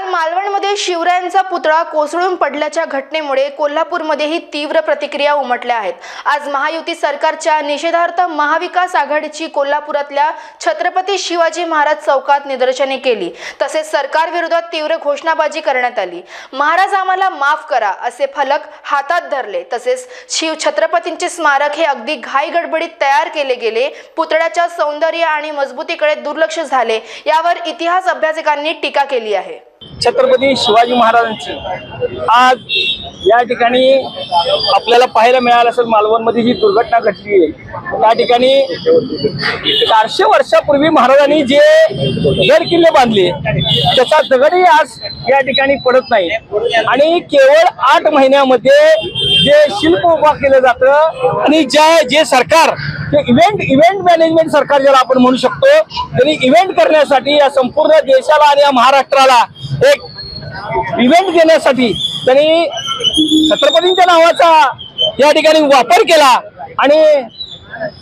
काल मालवणमध्ये शिवरायांचा पुतळा कोसळून पडल्याच्या घटनेमुळे कोल्हापूरमध्येही तीव्र प्रतिक्रिया उमटल्या आहेत. आज महायुती सरकारच्या निषेधार्थ महाविकास आघाडीची कोल्हापुरातल्या छत्रपती शिवाजी महाराज चौकात निदर्शने केली. तसेच सरकारविरोधात तीव्र घोषणाबाजी करण्यात आली. महाराज आम्हाला माफ करा असे फलक हातात धरले. तसेच शिव छत्रपतींचे स्मारक हे अगदी घाई गडबडीत तयार केले गेले. पुतळ्याच्या सौंदर्य आणि मजबूतीकडे दुर्लक्ष झाले. यावर इतिहास अभ्यासकांनी टीका केली आहे. छत्रपती शिवाजी महाराजांची. आज या ठिकाणी आपल्याला पाहायला मिळालं असेल मालवणमध्ये जी दुर्घटना घडली आहे. त्या ठिकाणी चारशे वर्षापूर्वी महाराजांनी जे गड किल्ले बांधले त्याचा दगडही आज या ठिकाणी पडत नाही. आणि केवळ आठ महिन्यामध्ये जे शिल्प उभा केलं जातं आणि ज्या जे सरकार इव्हेंट इव्हेंट मॅनेजमेंट सरकार ज्याला आपण म्हणू शकतो त्यांनी इव्हेंट करण्यासाठी या संपूर्ण देशाला आणि या महाराष्ट्राला एक इव्हेंट घेण्यासाठी त्यांनी छत्रपतींच्या नावाचा या ठिकाणी वापर केला आणि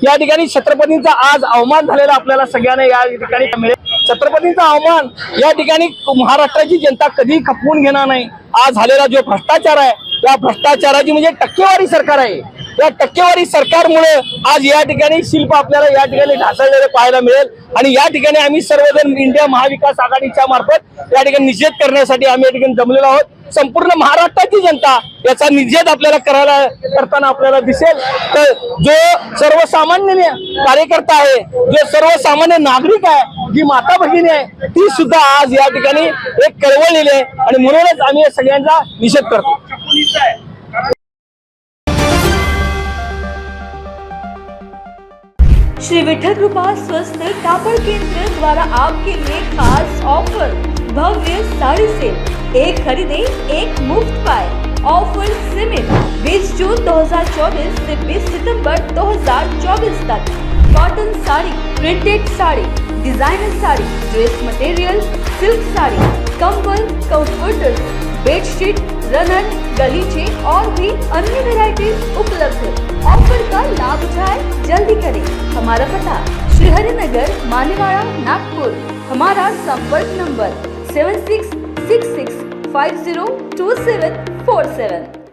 या ठिकाणी छत्रपतींचा आज अवमान झालेला आपल्याला सगळ्यांना या ठिकाणी मिळेल. छत्रपतींचा अवमान या ठिकाणी महाराष्ट्राची जनता कधी खपवून घेणार नाही. आज झालेला जो भ्रष्टाचार आहे या भ्रष्टाचाराची म्हणजे टक्केवारी सरकार आहे. या टक्केवारी सरकारमुळे आज या ठिकाणी शिल्प आपल्याला या ठिकाणी ढासळलेलं पाहायला मिळेल. आणि या ठिकाणी आम्ही सर्वजण इंडिया महाविकास आघाडीच्या मार्फत या ठिकाणी निषेध करण्यासाठी आम्ही या ठिकाणी जमलेलो आहोत. संपूर्ण महाराष्ट्राची जनता याचा निषेध आपल्याला करायला करताना आपल्याला दिसेल. तर जो सर्वसामान्य कार्यकर्ता आहे जो सर्वसामान्य नागरिक आहे जी माता भगिनी आहे ती सुद्धा आज या ठिकाणी एक कळवळलेली आहे. आणि म्हणूनच आम्ही या सगळ्यांचा निषेध करतो. श्री विठल कृपा स्वस्थ कापड़ केंद्र द्वारा आपके लिए खास ऑफ़र। भव्य साड़ी सेल, एक खरीदे, एक मुफ़्त पाए। ऑफ़र सीमित 20 जून 2024 से 20 सितंबर 2024 तक। Cotton sari, printed sari, designer sari, dress material, silk sari, कंबल, कंफर्टर, बेडशीट रनर गलीचे और भी अन्य वेराइटी उपलब्ध है। ऑफ़र का लाभ उठाए, जल्दी करें। हमारा पता, श्रीहरिनगर, मानेवाड़ा, नागपुर। हमारा संपर्क number seven six six six five zero two seven four seven